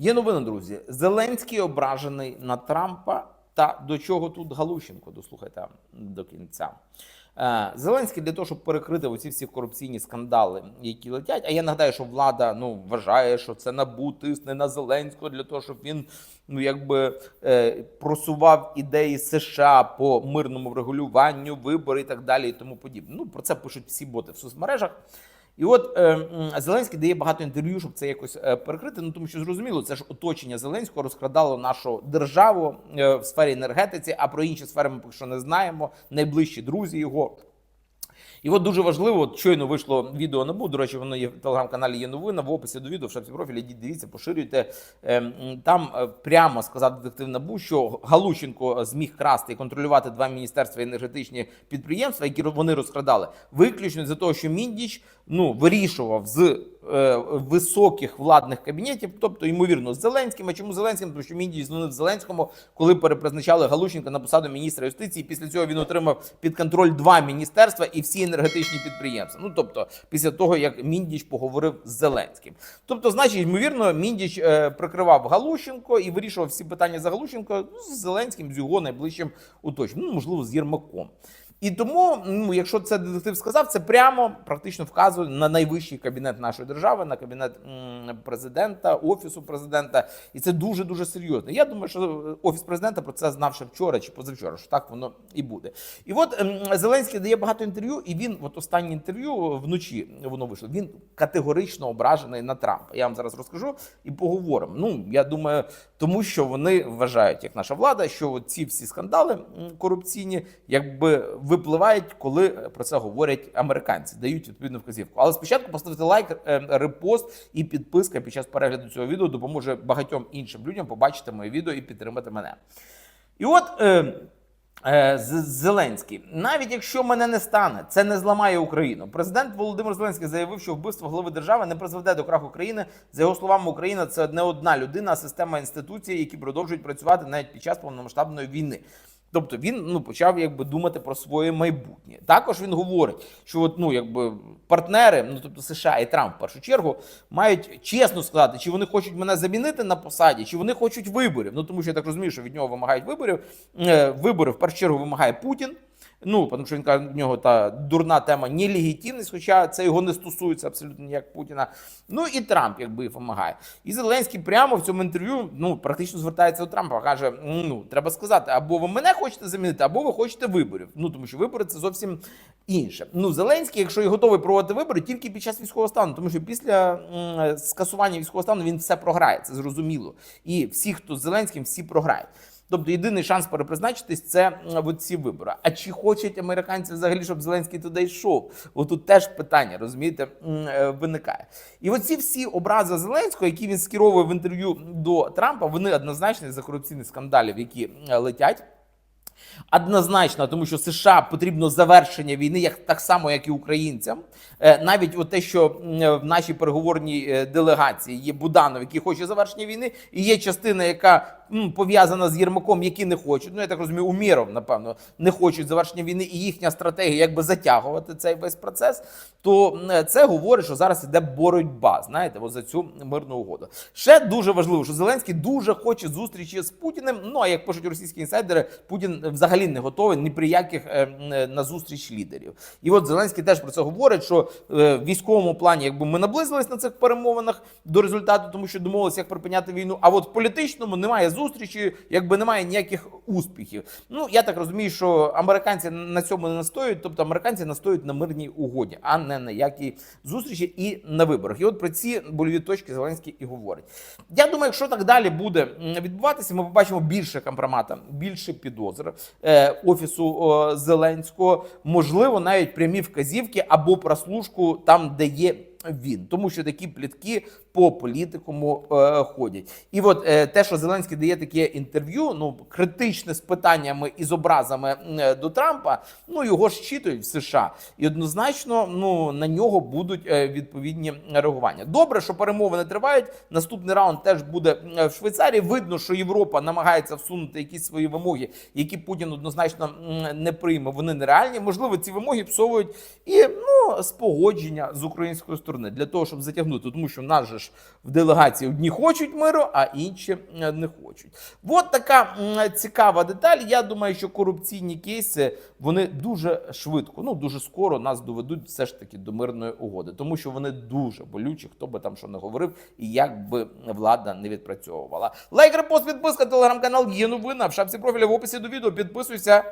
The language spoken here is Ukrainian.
Є новина, друзі. Зеленський ображений на Трампа. Та до чого тут Галущенко? Дослухайте до кінця. Е, Зеленський для того, щоб перекрити оці всі корупційні скандали, які летять. А я нагадаю, що влада ну вважає, що це набу тисне на Зеленського для того, щоб він ну якби е, просував ідеї США по мирному врегулюванню, вибори і так далі, і тому подібне. Ну про це пишуть всі боти в соцмережах. І от е, Зеленський дає багато інтерв'ю, щоб це якось е, перекрити. Ну тому що зрозуміло, це ж оточення Зеленського розкрадало нашу державу е, в сфері енергетиці, а про інші сфери ми поки що не знаємо. Найближчі друзі його. І от дуже важливо, от щойно вийшло відео НАБУ, До речі, воно є в телеграм-каналі. Є новина в описі до відео в шапці профілі. Дивіться, поширюйте. Ем, Там е, прямо сказав детектив НАБУ, що Галущенко зміг красти і контролювати два міністерства енергетичні підприємства, які вони розкрадали, виключно за того, що Міндіч ну вирішував з високих владних кабінетів, тобто ймовірно з Зеленським. А чому Зеленським? Тому що Міндіч дзвонив Зеленському, коли перепризначали Галущенка на посаду міністра юстиції. Після цього він отримав під контроль два міністерства і всі енергетичні підприємства. Ну тобто, після того як Міндіч поговорив з Зеленським. Тобто, значить, ймовірно, Міндіч е, прикривав Галущенко і вирішував всі питання за Галущенко ну, з Зеленським, з його найближчим оточенням, ну можливо, з Єрмаком. І тому, ну, якщо це детектив сказав, це прямо практично вказує на найвищий кабінет нашої держави, на кабінет президента, офісу президента, і це дуже дуже серйозно. Я думаю, що офіс президента про це знав ще вчора чи позавчора, що так воно і буде. І от ем, Зеленський дає багато інтерв'ю, і він, от останнє інтерв'ю вночі воно вийшло. Він категорично ображений на Трампа. Я вам зараз розкажу і поговоримо. Ну я думаю, тому що вони вважають, як наша влада, що ці всі скандали корупційні, якби випливають, коли про це говорять американці, дають відповідну вказівку. Але спочатку поставити лайк, е, репост і підписка під час перегляду цього відео допоможе багатьом іншим людям побачити моє відео і підтримати мене. І от. Е, Е, Зеленський, навіть якщо мене не стане, це не зламає Україну. Президент Володимир Зеленський заявив, що вбивство голови держави не призведе до краху країни. За його словами, Україна це не одна людина, а система інституцій, які продовжують працювати навіть під час повномасштабної війни. Тобто він ну почав якби думати про своє майбутнє. Також він говорить, що от, ну якби партнери, ну тобто США і Трамп в першу чергу, мають чесно сказати, чи вони хочуть мене замінити на посаді, чи вони хочуть виборів. Ну тому що я так розумію, що від нього вимагають виборів. Е, Вибори в першу чергу вимагає Путін. Ну, тому що він каже, в нього та дурна тема нелегітимність, хоча це його не стосується абсолютно ніяк Путіна. Ну і Трамп якби допомагає. І Зеленський прямо в цьому інтерв'ю ну практично звертається до Трампа. каже: ну треба сказати, або ви мене хочете замінити, або ви хочете виборів. Ну тому що вибори це зовсім інше. Ну Зеленський, якщо і готовий проводити вибори, тільки під час військового стану, тому що після скасування військового стану він все програє. Це зрозуміло. І всі, хто з Зеленським, всі програють. Тобто єдиний шанс перепризначитись це в от ці вибори. А чи хочуть американці взагалі, щоб Зеленський туди йшов? Отут теж питання, розумієте, е, виникає. І оці всі образи Зеленського, які він скеровує в інтерв'ю до Трампа, вони однозначні за корупційних скандалів, які е, летять. Однозначно, тому що США потрібно завершення війни, як так само, як і українцям. Е, Навіть от те, що в нашій переговорній е, делегації є Буданов, який хоче завершення війни, і є частина, яка пов'язана з Єрмаком, які не хочуть. Ну я так розумію, Уміров, напевно, не хочуть завершення війни, і їхня стратегія, якби затягувати цей весь процес. То це говорить, що зараз іде боротьба. Знаєте, от за цю мирну угоду. Ще дуже важливо, що Зеленський дуже хоче зустрічі з Путіним. Ну а як пишуть російські інсайдери, Путін взагалі не готовий ні при яких е, е, на зустріч лідерів. І от Зеленський теж про це говорить, що е, в військовому плані, якби ми наблизились на цих перемовинах до результату, тому що домовилися, як припиняти війну. А от в політичному немає зустрічі, якби немає ніяких успіхів. Ну я так розумію, що американці на цьому не настоюють, тобто американці настоюють на мирній угоді, а не на якій зустрічі і на виборах. І от про ці больові точки Зеленський і говорить. Я думаю, якщо так далі буде відбуватися, ми побачимо більше компромата, більше підозр офісу Зеленського, можливо, навіть прямі вказівки або прослушку там, де є. Він тому, що такі плітки по політикуму е, ходять, і от е, те, що Зеленський дає таке інтерв'ю, ну критичне з питаннями і з образами е, до Трампа, ну його ж читують в США, і однозначно ну на нього будуть е, відповідні реагування. Добре, що перемовини тривають. Наступний раунд теж буде е, в Швейцарії. Видно, що Європа намагається всунути якісь свої вимоги, які Путін однозначно не прийме. Вони нереальні. Можливо, ці вимоги псовують і ну ну, спогодження з української сторони для того, щоб затягнути, тому що в нас же ж в делегації одні хочуть миру, а інші е, не хочуть. От така цікава деталь. Я думаю, що корупційні кейси вони дуже швидко, ну дуже скоро нас доведуть все ж таки до мирної угоди, тому що вони дуже болючі, хто би там що не говорив, і як би влада не відпрацьовувала. Лайк, репост, підписка, телеграм-канал є новина. В шапці профіля в описі до відео. Підписуйся.